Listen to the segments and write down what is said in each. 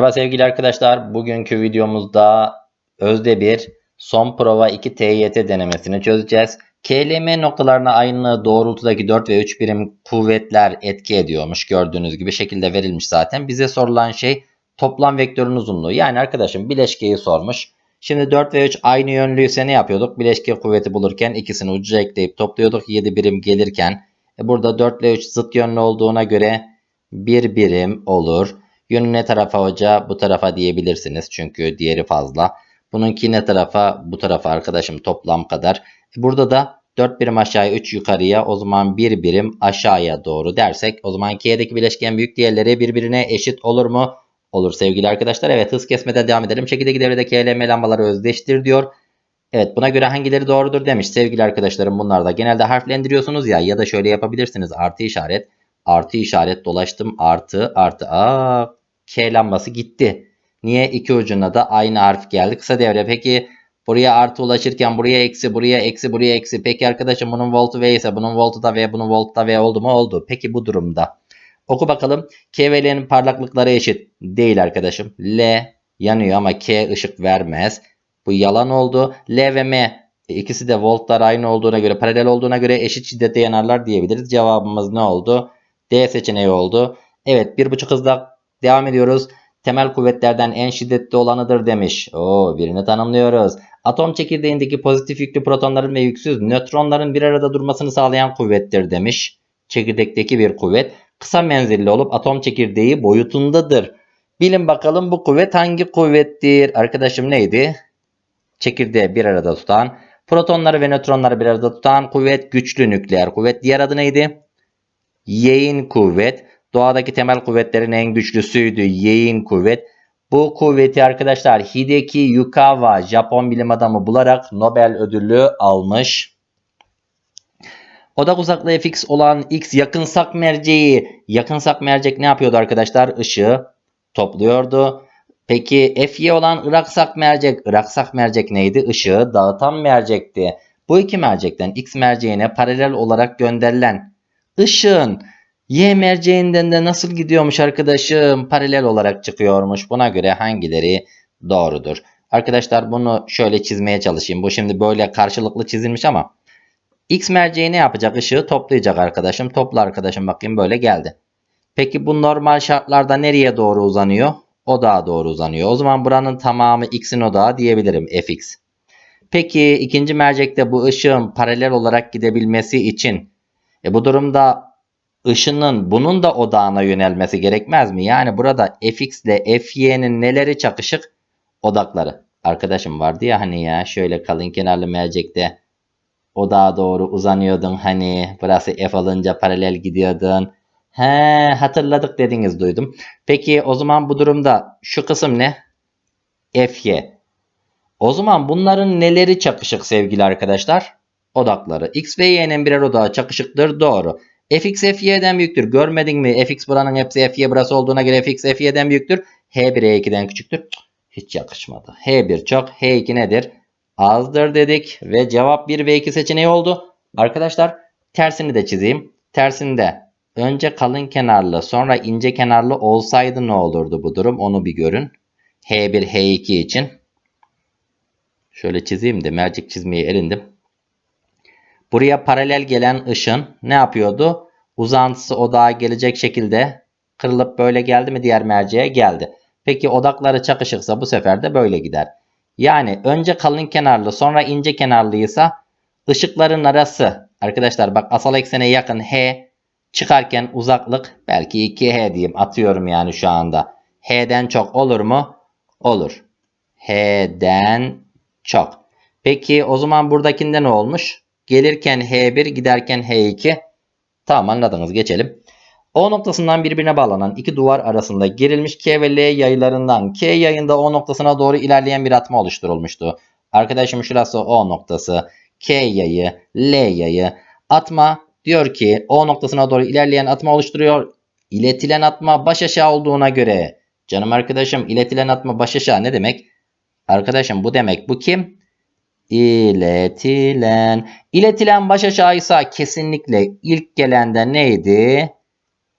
Merhaba sevgili arkadaşlar. Bugünkü videomuzda özde bir son prova 2 TYT denemesini çözeceğiz. KLM noktalarına aynı doğrultudaki 4 ve 3 birim kuvvetler etki ediyormuş. Gördüğünüz gibi şekilde verilmiş zaten. Bize sorulan şey toplam vektörün uzunluğu. Yani arkadaşım bileşkeyi sormuş. Şimdi 4 ve 3 aynı yönlüyse ne yapıyorduk? Bileşke kuvveti bulurken ikisini ucuca ekleyip topluyorduk. 7 birim gelirken. E burada 4 ile 3 zıt yönlü olduğuna göre 1 birim olur. Yönü ne tarafa hoca? Bu tarafa diyebilirsiniz. Çünkü diğeri fazla. Bununki ne tarafa? Bu tarafa arkadaşım toplam kadar. E Burada da 4 birim aşağıya 3 yukarıya o zaman 1 birim aşağıya doğru dersek o zaman K'deki bileşken büyük diğerleri birbirine eşit olur mu? Olur sevgili arkadaşlar. Evet hız kesmeden devam edelim. Şekildeki devrede KLM lambaları özdeştir diyor. Evet buna göre hangileri doğrudur demiş sevgili arkadaşlarım bunlar da. Genelde harflendiriyorsunuz ya ya da şöyle yapabilirsiniz. Artı işaret. Artı işaret dolaştım. Artı artı. Aa K lambası gitti. Niye? iki ucuna da aynı harf geldi. Kısa devre. Peki buraya artı ulaşırken buraya eksi, buraya eksi, buraya eksi. Peki arkadaşım bunun voltu V ise bunun voltu da V, bunun voltu da V oldu mu? Oldu. Peki bu durumda. Oku bakalım. K ve L'nin parlaklıkları eşit. Değil arkadaşım. L yanıyor ama K ışık vermez. Bu yalan oldu. L ve M ikisi de voltlar aynı olduğuna göre, paralel olduğuna göre eşit şiddette yanarlar diyebiliriz. Cevabımız ne oldu? D seçeneği oldu. Evet bir buçuk hızla devam ediyoruz. Temel kuvvetlerden en şiddetli olanıdır demiş. Oo, birini tanımlıyoruz. Atom çekirdeğindeki pozitif yüklü protonların ve yüksüz nötronların bir arada durmasını sağlayan kuvvettir demiş. Çekirdekteki bir kuvvet kısa menzilli olup atom çekirdeği boyutundadır. Bilin bakalım bu kuvvet hangi kuvvettir? Arkadaşım neydi? Çekirdeği bir arada tutan, protonları ve nötronları bir arada tutan kuvvet güçlü nükleer kuvvet. Diğer adı neydi? Yayın kuvvet. Doğadaki temel kuvvetlerin en güçlüsüydü yayın kuvvet. Bu kuvveti arkadaşlar Hideki Yukawa Japon bilim adamı bularak Nobel ödülü almış. Odak uzaklığı fx olan x yakınsak merceği. Yakınsak mercek ne yapıyordu arkadaşlar? Işığı topluyordu. Peki Fy olan Iraksak mercek. Iraksak mercek neydi? Işığı dağıtan mercekti. Bu iki mercekten X merceğine paralel olarak gönderilen ışığın Y merceğinden de nasıl gidiyormuş arkadaşım? Paralel olarak çıkıyormuş. Buna göre hangileri doğrudur? Arkadaşlar bunu şöyle çizmeye çalışayım. Bu şimdi böyle karşılıklı çizilmiş ama X merceği ne yapacak? Işığı toplayacak arkadaşım. Topla arkadaşım bakayım böyle geldi. Peki bu normal şartlarda nereye doğru uzanıyor? Odağa doğru uzanıyor. O zaman buranın tamamı X'in odağı diyebilirim. Fx. Peki ikinci mercekte bu ışığın paralel olarak gidebilmesi için e bu durumda ışının bunun da odağına yönelmesi gerekmez mi? Yani burada fx ile fy'nin neleri çakışık? Odakları. Arkadaşım vardı ya hani ya şöyle kalın kenarlı mercekte odağa doğru uzanıyordun hani burası f alınca paralel gidiyordun. He hatırladık dediniz duydum. Peki o zaman bu durumda şu kısım ne? Fy. O zaman bunların neleri çakışık sevgili arkadaşlar? Odakları. X ve Y'nin birer odağı çakışıktır. Doğru. Fx fy'den büyüktür. Görmedin mi? fx buranın hepsi fy burası olduğuna göre fx fy'den büyüktür. h1 h2'den küçüktür. Hiç yakışmadı. h1 çok. h2 nedir? Azdır dedik. Ve cevap 1 ve 2 seçeneği oldu. Arkadaşlar tersini de çizeyim. Tersinde önce kalın kenarlı sonra ince kenarlı olsaydı ne olurdu bu durum? Onu bir görün. h1 h2 için. Şöyle çizeyim de mercek çizmeye erindim. Buraya paralel gelen ışın ne yapıyordu? Uzantısı odağa gelecek şekilde kırılıp böyle geldi mi diğer merceğe geldi. Peki odakları çakışıksa bu sefer de böyle gider. Yani önce kalın kenarlı sonra ince kenarlıysa ışıkların arası arkadaşlar bak asal eksene yakın H çıkarken uzaklık belki 2H diyeyim atıyorum yani şu anda. H'den çok olur mu? Olur. H'den çok. Peki o zaman buradakinde ne olmuş? Gelirken H1 giderken H2. Tamam anladınız geçelim. O noktasından birbirine bağlanan iki duvar arasında gerilmiş K ve L yaylarından K yayında O noktasına doğru ilerleyen bir atma oluşturulmuştu. Arkadaşım şurası O noktası. K yayı, L yayı. Atma diyor ki O noktasına doğru ilerleyen atma oluşturuyor. İletilen atma baş aşağı olduğuna göre. Canım arkadaşım iletilen atma baş aşağı ne demek? Arkadaşım bu demek. Bu kim? İletilen. İletilen baş aşağıysa kesinlikle ilk gelende neydi?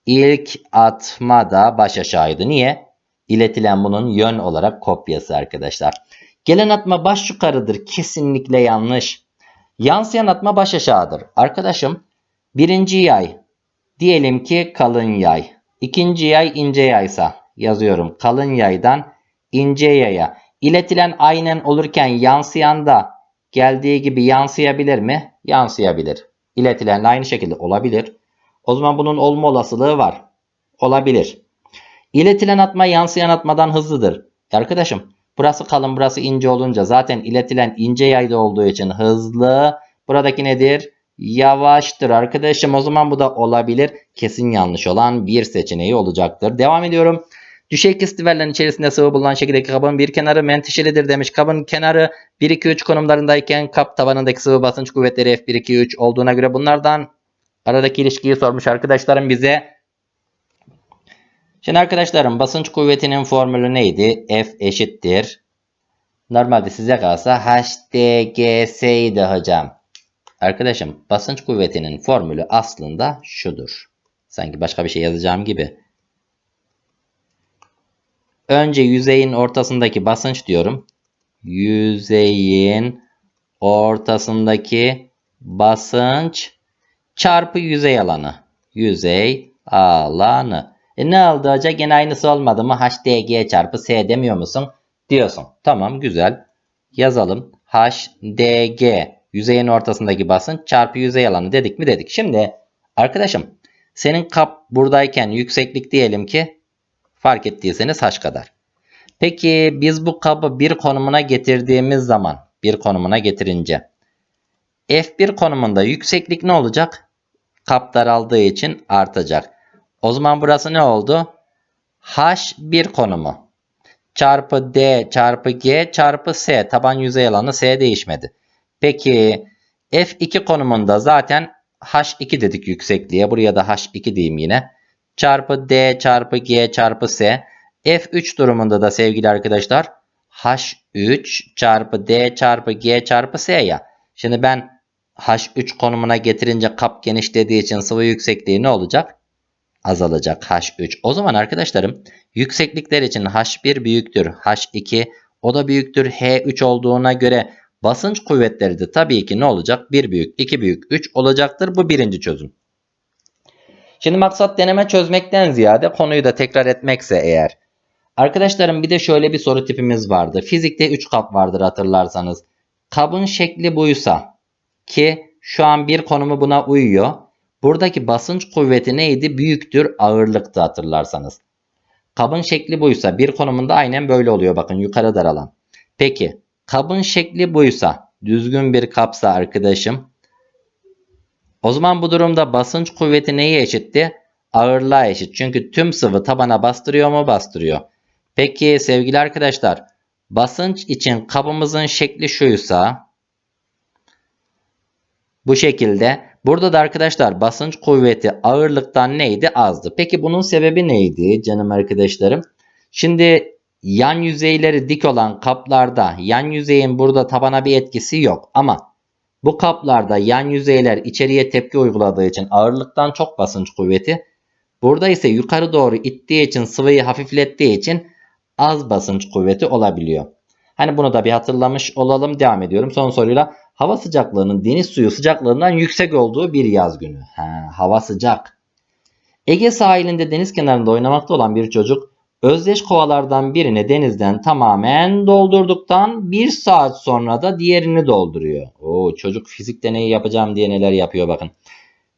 İlk atma da baş aşağıydı. Niye? iletilen bunun yön olarak kopyası arkadaşlar. Gelen atma baş yukarıdır. Kesinlikle yanlış. Yansıyan atma baş aşağıdır. Arkadaşım birinci yay diyelim ki kalın yay. İkinci yay ince yaysa yazıyorum. Kalın yaydan ince yaya. İletilen aynen olurken yansıyan da geldiği gibi yansıyabilir mi? Yansıyabilir. İletilenle aynı şekilde olabilir. O zaman bunun olma olasılığı var. Olabilir. İletilen atma yansıyan atmadan hızlıdır. Arkadaşım burası kalın burası ince olunca zaten iletilen ince yayda olduğu için hızlı. Buradaki nedir? Yavaştır arkadaşım. O zaman bu da olabilir. Kesin yanlış olan bir seçeneği olacaktır. Devam ediyorum. Düşey kestiverlerin içerisinde sıvı bulunan şekildeki kabın bir kenarı menteşelidir demiş. Kabın kenarı 1-2-3 konumlarındayken kap tabanındaki sıvı basınç kuvvetleri F1-2-3 olduğuna göre bunlardan aradaki ilişkiyi sormuş arkadaşlarım bize. Şimdi arkadaşlarım basınç kuvvetinin formülü neydi? F eşittir. Normalde size kalsa HDGS idi hocam. Arkadaşım basınç kuvvetinin formülü aslında şudur. Sanki başka bir şey yazacağım gibi. Önce yüzeyin ortasındaki basınç diyorum. Yüzeyin ortasındaki basınç çarpı yüzey alanı. Yüzey alanı. E ne oldu hoca? Gene aynısı olmadı mı? HDG çarpı S demiyor musun? Diyorsun. Tamam güzel. Yazalım. HDG yüzeyin ortasındaki basınç çarpı yüzey alanı dedik mi dedik. Şimdi arkadaşım senin kap buradayken yükseklik diyelim ki fark ettiyseniz h kadar. Peki biz bu kabı bir konumuna getirdiğimiz zaman bir konumuna getirince F1 konumunda yükseklik ne olacak? Kap daraldığı için artacak. O zaman burası ne oldu? H1 konumu çarpı D çarpı G çarpı S taban yüzey alanı S değişmedi. Peki F2 konumunda zaten H2 dedik yüksekliğe. Buraya da H2 diyeyim yine. Çarpı D çarpı G çarpı S. F3 durumunda da sevgili arkadaşlar H3 çarpı D çarpı G çarpı S ya. Şimdi ben H3 konumuna getirince kap genişlediği için sıvı yüksekliği ne olacak? Azalacak H3. O zaman arkadaşlarım yükseklikler için H1 büyüktür H2 o da büyüktür H3 olduğuna göre basınç kuvvetleri de tabii ki ne olacak? 1 büyük, 2 büyük, 3 olacaktır. Bu birinci çözüm. Şimdi maksat deneme çözmekten ziyade konuyu da tekrar etmekse eğer. Arkadaşlarım bir de şöyle bir soru tipimiz vardı. Fizikte 3 kap vardır hatırlarsanız. Kabın şekli buysa ki şu an bir konumu buna uyuyor. Buradaki basınç kuvveti neydi? Büyüktür ağırlıktı hatırlarsanız. Kabın şekli buysa bir konumunda aynen böyle oluyor bakın yukarı daralan. Peki kabın şekli buysa düzgün bir kapsa arkadaşım. O zaman bu durumda basınç kuvveti neye eşitti? Ağırlığa eşit. Çünkü tüm sıvı tabana bastırıyor mu? Bastırıyor. Peki sevgili arkadaşlar basınç için kabımızın şekli şuysa bu şekilde burada da arkadaşlar basınç kuvveti ağırlıktan neydi? Azdı. Peki bunun sebebi neydi canım arkadaşlarım? Şimdi yan yüzeyleri dik olan kaplarda yan yüzeyin burada tabana bir etkisi yok. Ama bu kaplarda yan yüzeyler içeriye tepki uyguladığı için ağırlıktan çok basınç kuvveti. Burada ise yukarı doğru ittiği için sıvıyı hafiflettiği için az basınç kuvveti olabiliyor. Hani bunu da bir hatırlamış olalım. Devam ediyorum. Son soruyla hava sıcaklığının deniz suyu sıcaklığından yüksek olduğu bir yaz günü. Ha, hava sıcak. Ege sahilinde deniz kenarında oynamakta olan bir çocuk özdeş kovalardan birini denizden tamamen doldurduktan bir saat sonra da diğerini dolduruyor. Oo, çocuk fizik deneyi yapacağım diye neler yapıyor bakın.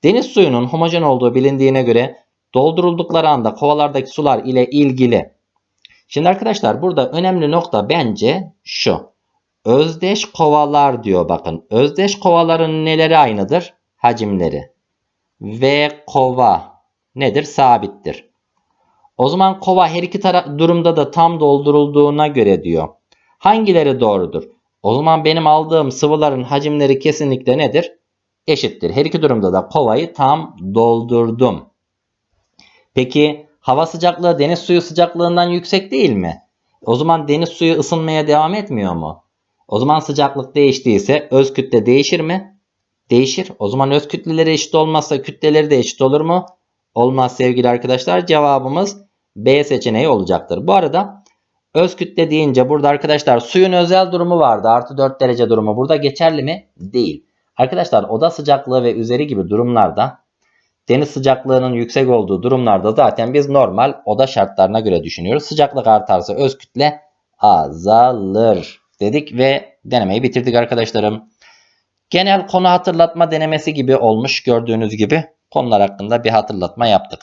Deniz suyunun homojen olduğu bilindiğine göre dolduruldukları anda kovalardaki sular ile ilgili Şimdi arkadaşlar burada önemli nokta bence şu. Özdeş kovalar diyor bakın. Özdeş kovaların neleri aynıdır? Hacimleri. V kova nedir? Sabittir. O zaman kova her iki durumda da tam doldurulduğuna göre diyor. Hangileri doğrudur? O zaman benim aldığım sıvıların hacimleri kesinlikle nedir? Eşittir. Her iki durumda da kovayı tam doldurdum. Peki hava sıcaklığı deniz suyu sıcaklığından yüksek değil mi? O zaman deniz suyu ısınmaya devam etmiyor mu? O zaman sıcaklık değiştiyse öz kütle değişir mi? Değişir. O zaman öz kütleleri eşit olmazsa kütleleri de eşit olur mu? Olmaz sevgili arkadaşlar. Cevabımız B seçeneği olacaktır. Bu arada öz kütle deyince burada arkadaşlar suyun özel durumu vardı. Artı 4 derece durumu burada geçerli mi? Değil. Arkadaşlar oda sıcaklığı ve üzeri gibi durumlarda deniz sıcaklığının yüksek olduğu durumlarda zaten biz normal oda şartlarına göre düşünüyoruz. Sıcaklık artarsa öz kütle azalır dedik ve denemeyi bitirdik arkadaşlarım. Genel konu hatırlatma denemesi gibi olmuş gördüğünüz gibi konular hakkında bir hatırlatma yaptık.